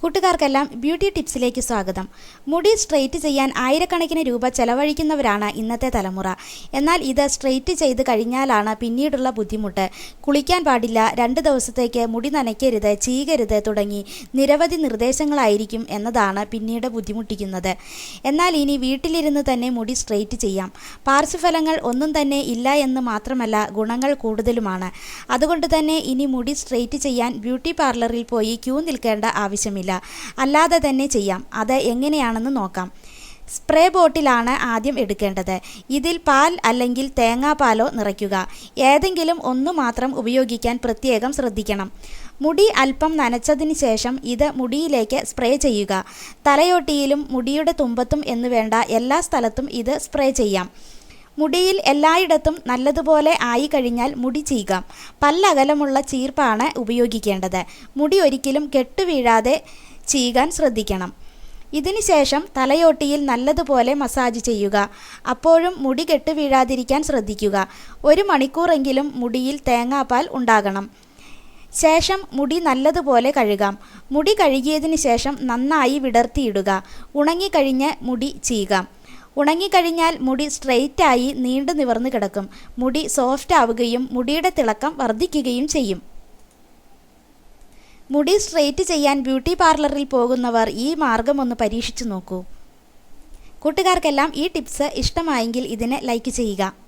കൂട്ടുകാർക്കെല്ലാം beauty ടിപ്സിലേക്ക് സ്വാഗതം. മുടി straight ചെയ്യാൻ ആയിരക്കണക്കിന് രൂപ ചെലവഴിക്കുന്നവരാണ് ഇന്നത്തെ തലമുറ. എന്നാൽ ഇത് സ്ട്രെയിറ്റ് ചെയ്ത് കഴിഞ്ഞാലാണ് പിന്നീടുള്ള ബുദ്ധിമുട്ട്. കുളിക്കാൻ പാടില്ല രണ്ട് ദിവസത്തേക്ക് മുടി നനയ്ക്കരുത് ചീകരുത് തുടങ്ങി നിരവധി നിർദ്ദേശങ്ങളായിരിക്കും എന്നതാണ് പിന്നീട് ബുദ്ധിമുട്ടിക്കുന്നത്. എന്നാൽ ഇനി വീട്ടിലിരുന്ന് തന്നെ മുടി സ്ട്രെയിറ്റ് ചെയ്യാം. പാർശ്വഫലങ്ങൾ ഒന്നും തന്നെ ഇല്ല എന്ന് മാത്രമല്ല ഗുണങ്ങൾ കൂടുതലുമാണ്. അതുകൊണ്ട് തന്നെ ഇനി മുടി സ്ട്രെയിറ്റ് ചെയ്യാൻ ബ്യൂട്ടി പാർലറിൽ പോയി ക്യൂ നിൽക്കേണ്ട ആവശ്യമില്ല. അല്ലാതെ തന്നെ ചെയ്യാം. അത് എങ്ങനെയാണെന്ന് നോക്കാം. സ്പ്രേ ബോട്ടിലാണ് ആദ്യം എടുക്കേണ്ടത്. ഇതിൽ പാൽ അല്ലെങ്കിൽ തേങ്ങാപ്പാലോ നിറയ്ക്കുക. ഏതെങ്കിലും ഒന്ന് മാത്രം ഉപയോഗിക്കാൻ പ്രത്യേകം ശ്രദ്ധിക്കണം. മുടി അല്പം നനച്ചതിന് ശേഷം ഇത് മുടിയിലേക്ക് സ്പ്രേ ചെയ്യുക. തലയോട്ടിയിലും മുടിയുടെ തുമ്പത്തും എന്ന് വേണ്ട എല്ലാ സ്ഥലത്തും ഇത് സ്പ്രേ ചെയ്യാം. മുടിയിൽ എല്ലായിടത്തും നല്ലതുപോലെ ആയി കഴിഞ്ഞാൽ മുടി ചീകാം. പല്ലകലമുള്ള ചീർപ്പാണ് ഉപയോഗിക്കേണ്ടത്. മുടി ഒരിക്കലും കെട്ടുവീഴാതെ ചീകാൻ ശ്രദ്ധിക്കണം. ഇതിനുശേഷം തലയോട്ടിയിൽ നല്ലതുപോലെ മസാജ് ചെയ്യുക. അപ്പോഴും മുടി കെട്ട് വീഴാതിരിക്കാൻ ശ്രദ്ധിക്കുക. ഒരു മണിക്കൂറെങ്കിലും മുടിയിൽ തേങ്ങാപ്പാൽ ഉണ്ടാകണം. ശേഷം മുടി നല്ലതുപോലെ കഴുകാം. മുടി കഴുകിയതിന് ശേഷം നന്നായി വിടർത്തിയിടുക. ഉണങ്ങിക്കഴിഞ്ഞ് മുടി ചീകാം. ഉണങ്ങിക്കഴിഞ്ഞാൽ മുടി സ്ട്രെയിറ്റായി നീണ്ടു നിവർന്നു കിടക്കും. മുടി സോഫ്റ്റ് ആവുകയും മുടിയുടെ തിളക്കം വർദ്ധിക്കുകയും ചെയ്യും. മുടി സ്ട്രെയിറ്റ് ചെയ്യാൻ ബ്യൂട്ടി പാർലറിൽ പോകുന്നവർ ഈ മാർഗം ഒന്ന് പരീക്ഷിച്ചു നോക്കൂ. കൂട്ടുകാർക്കെല്ലാം ഈ ടിപ്സ് ഇഷ്ടമായെങ്കിൽ ഇതിനെ ലൈക്ക് ചെയ്യുക.